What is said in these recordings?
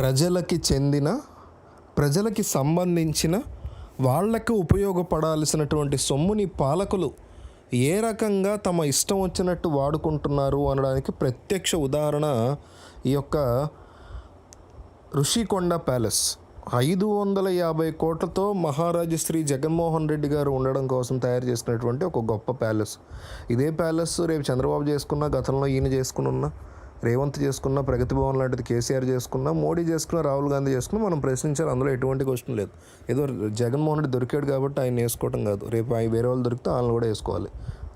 ప్రజలకి చెందిన ప్రజలకి సంబంధించిన వాళ్ళకి ఉపయోగపడాల్సినటువంటి సొమ్ముని పాలకులు ఏ రకంగా తమ ఇష్టం వచ్చినట్టు వాడుకుంటున్నారు అనడానికి ప్రత్యక్ష ఉదాహరణ ఈ యొక్క ఋషికొండ ప్యాలెస్. ఐదు వందల యాభై కోట్లతో మహారాజు శ్రీ జగన్మోహన్ రెడ్డి గారు ఉండడం కోసం తయారు చేసినటువంటి ఒక గొప్ప ప్యాలెస్. ఇదే ప్యాలెస్ రేపు చంద్రబాబు చేసుకున్న గతంలో ఈయన చేసుకుని ఉన్న రేవంత్ చేసుకున్న ప్రగతి భవన్ లాంటిది కేసీఆర్ చేసుకున్న మోడీ చేసుకున్న రాహుల్ గాంధీ చేసుకున్న మనం ప్రశ్నించాలి. అందులో ఎటువంటి క్వశ్చన్ లేదు. ఏదో జగన్మోహన్ రెడ్డి దొరికాడు కాబట్టి ఆయన వేసుకోవడం కాదు. రేపు ఆయన వేరే వాళ్ళు దొరికితే వాళ్ళని కూడా వేసుకోవాలి.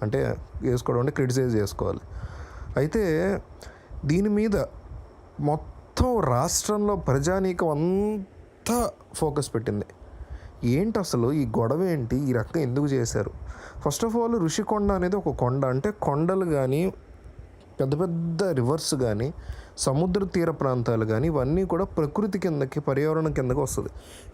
అంటే వేసుకోవడం అంటే క్రిటిసైజ్ చేసుకోవాలి. అయితే దీని మీద మొత్తం రాష్ట్రంలో ప్రజానీకం అంతా ఫోకస్ పెట్టింది. ఏంటి అసలు ఈ గొడవ ఏంటి? ఈ రకంగా ఎందుకు చేశారు? ఫస్ట్ ఆఫ్ ఆల్ ఋషికొండ అనేది ఒక కొండ. అంటే కొండలు కానీ పెద్ద పెద్ద రివర్స్ కానీ సముద్ర తీర ప్రాంతాలు కానీ ఇవన్నీ కూడా ప్రకృతి కిందకి పర్యావరణం కిందకి వస్తుంది.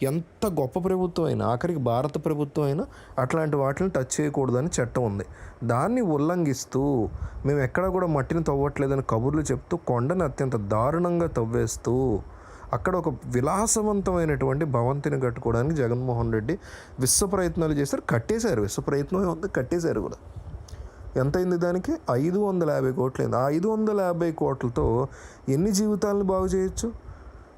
ఎంత గొప్ప ప్రభుత్వం అయినా ఆఖరికి భారత ప్రభుత్వం అయినా అట్లాంటి వాటిని టచ్ చేయకూడదని చట్టం ఉంది. దాన్ని ఉల్లంఘిస్తూ మేము ఎక్కడ కూడా మట్టిని తవ్వట్లేదని కబుర్లు చెప్తూ కొండను అత్యంత దారుణంగా తవ్వేస్తూ అక్కడ ఒక విలాసవంతమైనటువంటి భవంతిని కట్టుకోవడానికి జగన్మోహన్ రెడ్డి విశ్వ ప్రయత్నాలు చేశారు. కట్టేశారు. విశ్వ ప్రయత్నం ఉంది. కట్టేశారు కూడా. ఎంత అయింది దానికి? ఐదు వందల యాభై కోట్లు అయింది ఆ ఐదు వందల యాభై కోట్లతో ఎన్ని జీవితాలను బాగు చేయొచ్చు?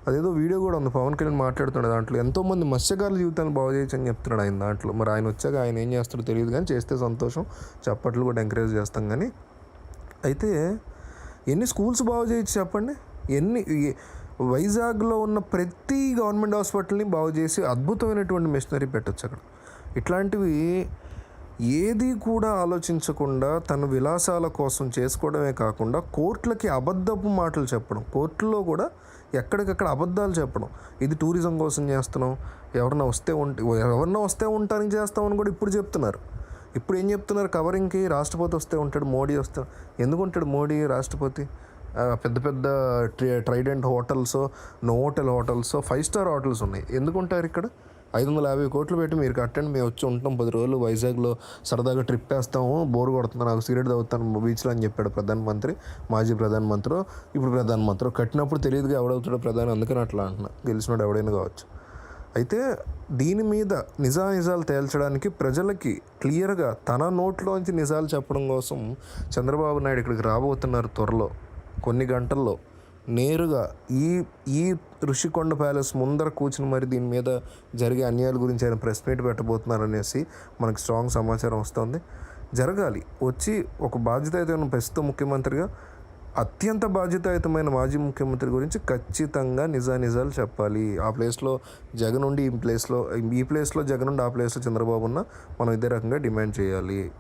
అదేదో వీడియో కూడా ఉంది. పవన్ కళ్యాణ్ మాట్లాడుతున్నాడు దాంట్లో. ఎంతోమంది మత్స్యకారుల జీవితాన్ని బాగు చేయొచ్చు అని చెప్తున్నాడు ఆయన దాంట్లో. మరి ఆయన వచ్చాక ఆయన ఏం చేస్తాడో తెలియదు కానీ చేస్తే సంతోషం. చప్పట్లు కూడా ఎంకరేజ్ చేస్తాం కానీ. అయితే ఎన్ని స్కూల్స్ బాగు చేయొచ్చు చెప్పండి? ఎన్ని వైజాగ్లో ఉన్న ప్రతి గవర్నమెంట్ హాస్పిటల్ని బాగు చేసి అద్భుతమైనటువంటి మిషనరీ పెట్టచ్చు అక్కడ. ఇట్లాంటివి ఏది కూడా ఆలోచించకుండా తన విలాసాల కోసం చేసుకోవడమే కాకుండా కోర్టులకి అబద్ధపు మాటలు చెప్పడం. కోర్టులో కూడా ఎక్కడికక్కడ అబద్ధాలు చెప్పడం. ఇది టూరిజం కోసం చేస్తున్నాం ఎవరన్నా వస్తే ఉంటే ఎవరన్నా వస్తే ఉంటానికి చేస్తామని కూడా ఇప్పుడు చెప్తున్నారు. ఇప్పుడు ఏం చెప్తున్నారు? కవరింగ్కి రాష్ట్రపతి వస్తే ఉంటాడు మోడీ వస్తాడు ఎందుకు ఉంటాడు మోడీ రాష్ట్రపతి? పెద్ద పెద్ద Trident hotels Novotel hotels five star hotels ఉన్నాయి. ఎందుకు ఉంటారు ఇక్కడ? ఐదు వందల యాభై కోట్లు పెట్టి మీరు కట్టండి మేము వచ్చి ఉంటాం పది రోజులు వైజాగ్లో సరదాగా ట్రిప్ వేస్తాము బోర్ కొడుతుంది నాకు సిగరెట్ తాగుతాను బీచ్లో అని చెప్పాడు ప్రధానమంత్రి మాజీ ప్రధానమంత్రి. ఇప్పుడు ప్రధానమంత్రి కట్టినప్పుడు తెలియదుగా ఎవడవుతాడో ప్రధాని అందుకని అట్లా అంటున్నా. గెలిచినాడు ఎవడైనా కావచ్చు. అయితే దీని మీద నిజానిజాలు తేల్చడానికి ప్రజలకి క్లియర్గా తన నోట్లోంచి నిజాలు చెప్పడం కోసం చంద్రబాబు నాయుడు ఇక్కడికి రాబోతున్నారు త్వరలో కొన్ని గంటల్లో. నేరుగా ఈ ఈ ఋషికొండ ప్యాలెస్ ముందర కూర్చుని మరి దీని మీద జరిగే అన్యాయాల గురించి ఆయన ప్రెస్ మీట్ పెట్టబోతున్నారు అనేసి మనకు స్ట్రాంగ్ సమాచారం వస్తుంది. జరగాలి. వచ్చి ఒక బాధ్యతాయుతమైన ప్రస్తుత ముఖ్యమంత్రిగా అత్యంత బాధ్యతాయుతమైన మాజీ ముఖ్యమంత్రి గురించి ఖచ్చితంగా నిజానిజాలు చెప్పాలి. ఆ ప్లేస్లో జగన్ ఉండి ఈ ప్లేస్లో ఈ ప్లేస్లో జగన్ ఉండి ఆ ప్లేస్లో చంద్రబాబు ఉన్న మనం ఇదే రకంగా డిమాండ్ చేయాలి.